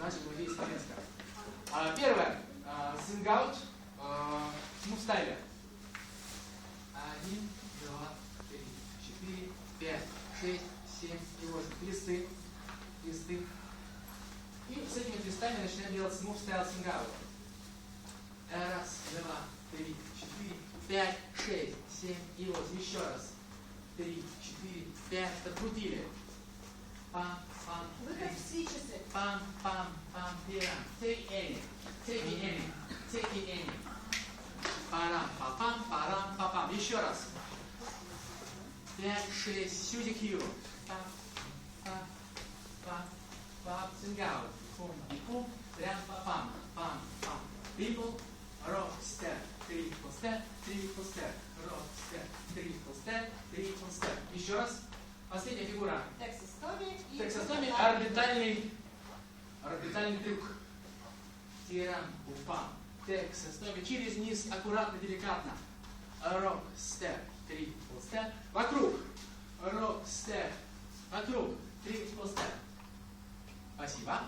Наши гвардейские места. А, первое. А, Сингаут. А, ну, стайле. Один, два, три, четыре, пять, шесть, семь и восемь. Листы. Листы. И с этими листами начинаем делать smooth style сингаут. Раз, два, три, четыре, пять, шесть, семь и восемь. Еще раз. Три, четыре, пять. Подкрутили. Пам, пам, Pam, pam, pam, pam. Take any. Take any. Take any. Парам, папам, парам, папам. Еще раз. Пять, шесть, сюзи кью. Пам, пам, пам, пам, сингау. Пум, пум, прям папам, пам, пам. Triple, rock, step, triple step, triple step, rock, step, triple step, triple step. Еще раз. Последняя фигура. Тексостоми. Тексостоми орбитальный, орбитальный трюк. Тиран, упам. Тексостоми через низ, аккуратно, деликатно. Рок, степ, трипл степ. Вокруг. Рок, степ. Вокруг. Трипл степ. Спасибо.